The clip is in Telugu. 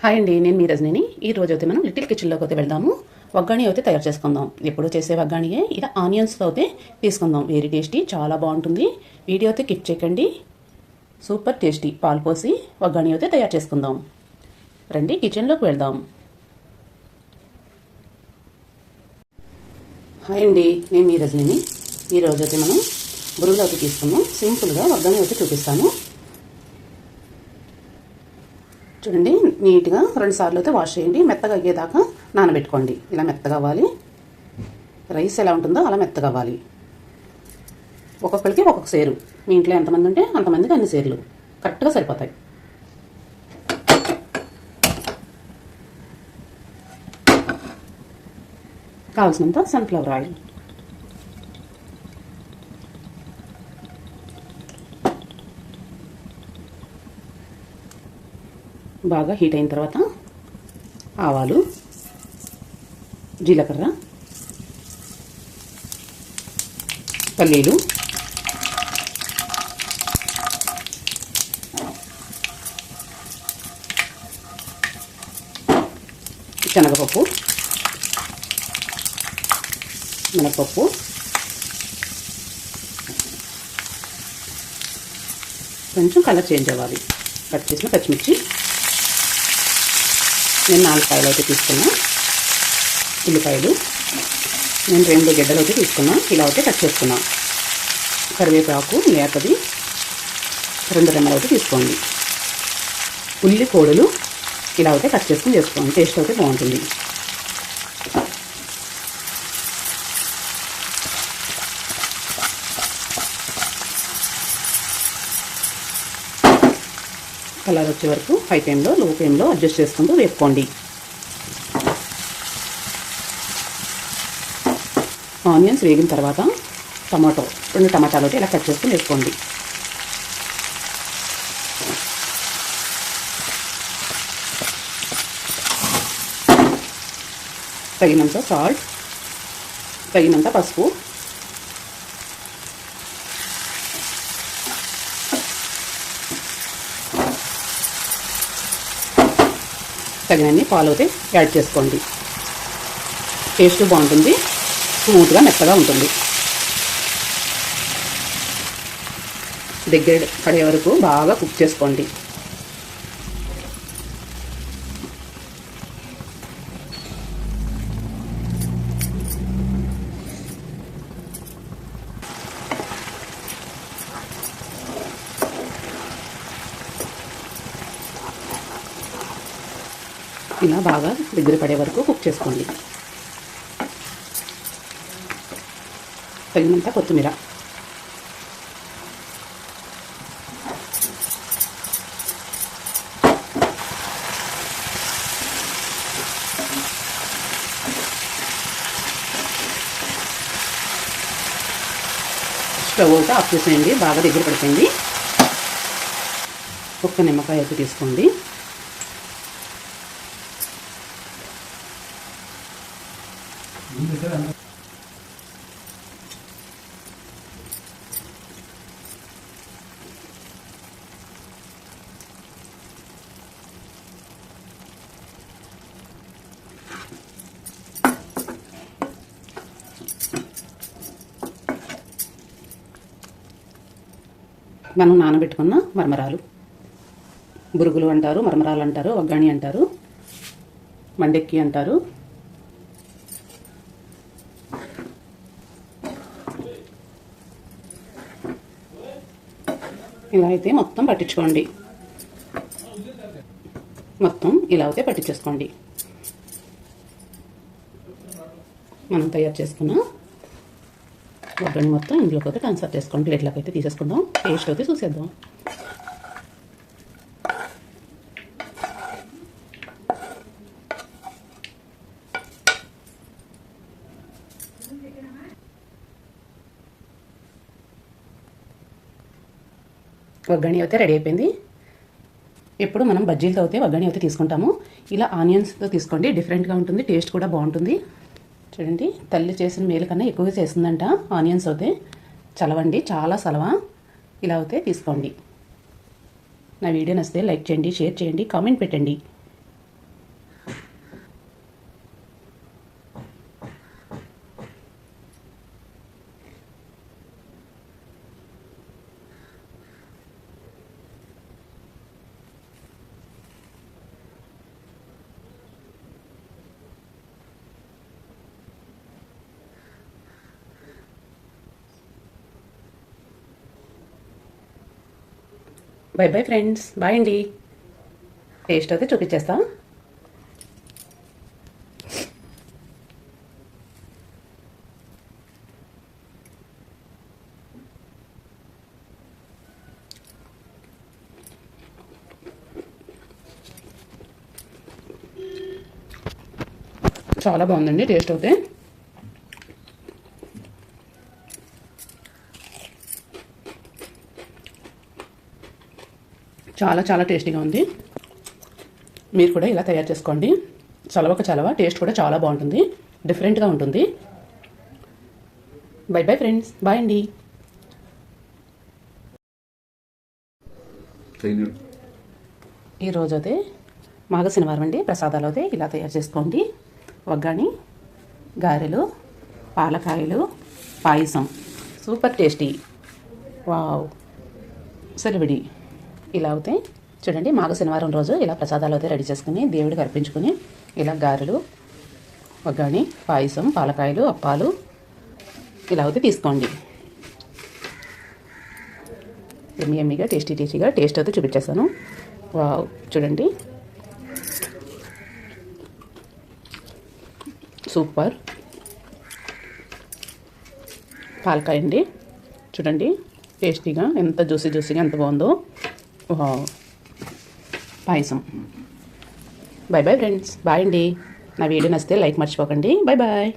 హాయ్ అండి నేను మీ రజనిని. ఈ రోజు అయితే మనం లిటిల్ కిచెన్లోకి అయితే వెళ్దాము. వగ్గాణి అయితే తయారు చేసుకుందాం. ఎప్పుడు చేసే వగ్గాణియే. ఇలా ఆనియన్స్తో అయితే తీసుకుందాం. వెరీ టేస్టీ చాలా బాగుంటుంది. వీడియో అయితే కిక్ చేయకండి. సూపర్ టేస్టీ పాలు పోసి వగ్గాణి అయితే తయారు చేసుకుందాం. రండి కిచెన్లోకి వెళ్దాం. హాయ్ అండి నేను మీ రజనిని. ఈ అయితే మనం బురుగులు అయితే తీసుకుందాం. సింపుల్గా వగ్గాణి అయితే చూపిస్తాను. చూడండి నీట్గా రెండు సార్లు అయితే వాష్ చేయండి. మెత్తగా అయ్యేదాకా నానబెట్టుకోండి. ఇలా మెత్తగా అవ్వాలి. రైస్ ఎలా ఉంటుందో అలా మెత్తగా అవ్వాలి. ఒక్కొక్కరికి ఒక్కొక్క సేరు. మీ ఇంట్లో ఎంతమంది ఉంటే అంతమందికి అన్ని సేర్లు. కరెక్ట్గా సరిపోతాయి. కావాల్సినంత సన్ఫ్లవర్ ఆయిల్. బాగా హీట్ అయిన తర్వాత ఆవాలు జీలకర్ర పల్లీలు శనగపప్పు మినపప్పు కొంచెం కలర్ చేంజ్ అవ్వాలి. కట్ చేసిన పచ్చిమిర్చి. నేను నాలుగు కాయలు అయితే తీసుకున్నా. ఉల్లిపాయలు. నేను రెండు గడ్డలు అయితే తీసుకున్నా. ఇలా అయితే కట్ చేసుకున్నా. కరివేపాకు లేకది రెండు రెమ్మలు అయితే తీసుకోండి. ఉల్లి కోడలు ఇలా అయితే కట్ చేసుకుని చేసుకోండి. టేస్ట్ అయితే బాగుంటుంది. కలర్ వచ్చే వరకు హై ఫ్లేమ్లో లో ఫ్లేమ్లో అడ్జస్ట్ చేసుకుంటూ వేపుకోండి. ఆనియన్స్ వేగిన తర్వాత టమాటో రెండు టమాటాలు ఇలా కట్ చేసుకుని వేసుకోండి తగినంత సాల్ట్ తగినంత పసుపు తగినన్ని పాలు అయితే యాడ్ చేసుకోండి. టేస్ట్ బాగుంటుంది. స్మూత్గా మెత్తగా ఉంటుంది. దగ్గర పడే వరకు బాగా కుక్ చేసుకోండి. ఇలా బాగా దగ్గర పడే వరకు కుక్ చేసుకోండి. తగినంత కొత్తిమీర. స్టవ్ అయితే ఆఫ్ చేసేయండి బాగా దగ్గర పడిపోయింది. ఒక్క నిమ్మకాయ అయితే తీసుకోండి. మనం నానబెట్టుకున్న మరమరాలు. బురుగులు అంటారు మరమరాలు అంటారు వగ్గాణి అంటారు మండెక్కి అంటారు. ఇలా అయితే మొత్తం పట్టించుకోండి. మొత్తం ఇలా అయితే పట్టించేసుకోండి. మనం తయారు చేసుకున్న వడ్డని మొత్తం ఇందులోకి అయితే ట్రాన్స్ఫర్ చేసుకోండి. ప్లేట్లోకి అయితే తీసేసుకుందాం. టేస్ట్ అయితే చూసేద్దాం. వగ్గణి అయితే రెడీ అయిపోయింది. ఎప్పుడు మనం బజ్జీలతో అయితే వగ్గణి అయితే తీసుకుంటాము. ఇలా ఆనియన్స్తో తీసుకోండి. డిఫరెంట్గా ఉంటుంది. టేస్ట్ కూడా బాగుంటుంది. చూడండి తల్లి చేసిన మేలు కన్నా ఎక్కువగా చేస్తుందంట ఆనియన్స్ అయితే. చలవండి చాలా సలవ. ఇలా అయితే తీసుకోండి. నా వీడియో నచ్చితే లైక్ చేయండి షేర్ చేయండి కామెంట్ పెట్టండి. బై బై ఫ్రెండ్స్ బాయ్ అండి టేస్ట్ అయితే చూపించేస్తా. చాలా బాగుందండి టేస్ట్ అయితే. చాలా చాలా టేస్టీగా ఉంది. మీరు కూడా ఇలా తయారు చేసుకోండి. చలవక చలవ టేస్ట్ కూడా చాలా బాగుంటుంది. డిఫరెంట్గా ఉంటుంది. బై బై ఫ్రెండ్స్ బాయ్ అండి. ఈరోజు అయితే మాఘ శనివారం అండి. ప్రసాదాలు అయితే ఇలా తయారు చేసుకోండి. వగ్గాని గారెలు పాలకాయలు పాయసం. Super tasty. వావ్. సెలవిడి. ఇలా అయితే చూడండి మాఘ శనివారం రోజు ఇలా ప్రసాదాలు అయితే రెడీ చేసుకుని దేవుడికి అర్పించుకుని ఇలా గారెలు వగ్గాని పాయసం పాలకాయలు అప్పాలు ఇలా అయితే తీసుకోండి. ఎమ్మి ఎమ్మిగా టేస్టీ టేస్టీగా టేస్ట్ అయితే చూపించేస్తాను. వావ్ చూడండి. సూపర్. పాలకాయ అండి. చూడండి టేస్టీగా ఎంత జ్యూసీ జ్యూసీగా ఎంత బాగుందో. పాయసం. Bye bye friends. బాయ్ అండి. నా వీడియో నచ్చితే లైక్ మర్చిపోకండి. Bye bye.